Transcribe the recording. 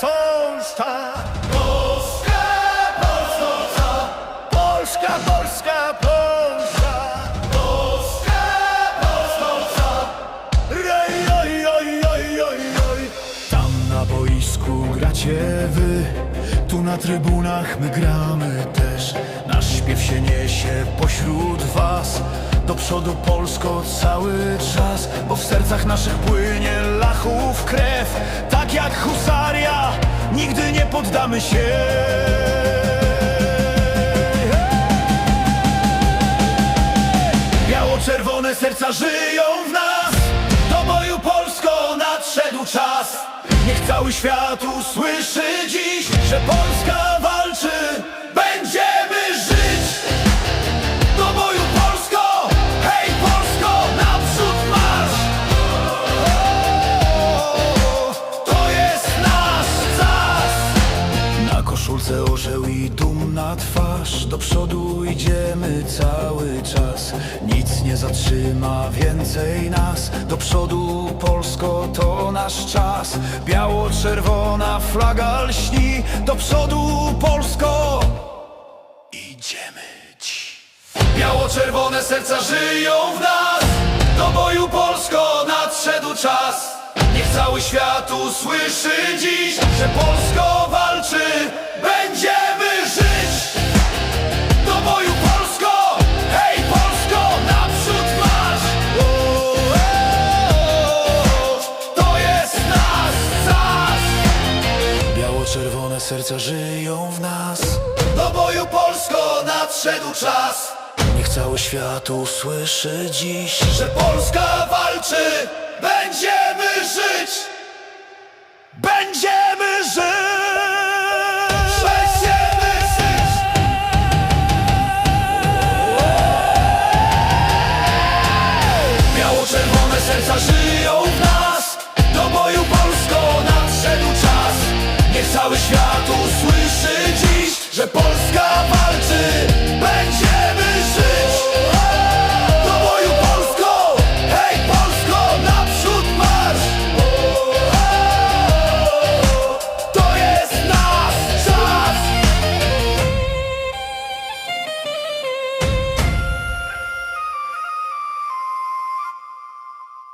Polska! Polska, Polska! Polska, Polska, Polska! Polska, Polska! Roj, oj, oj, oj, oj, oj. Tam na boisku gracie wy, tu na trybunach my gramy też. Nasz śpiew się niesie pośród was, do przodu Polsko cały czas, bo w sercach naszych płynie lachów krew, jak husaria, nigdy nie poddamy się. Biało-czerwone serca żyją w nas Do boju Polsko nadszedł czas Niech cały świat usłyszy dziś Że Polska koszulce orzeł i dumna twarz. Do przodu idziemy cały czas. Nic nie zatrzyma więcej nas. Do przodu Polsko to nasz czas. Biało-czerwona flaga lśni. Do przodu Polsko. Idziemy dziś Biało-czerwone serca żyją w nas. Do boju Polsko nadszedł czas. Niech cały świat usłyszy dziś Że Polsko serca żyją w nas. Do boju Polsko nadszedł czas. Niech cały świat usłyszy dziś Że Polska walczy, będziemy żyć. Będziemy żyć. Będziemy żyć. Biało-czerwone serca żyją w nas. Do boju Polsko nadszedł czas. Niech cały świat usłyszy dziś, że Polska walczy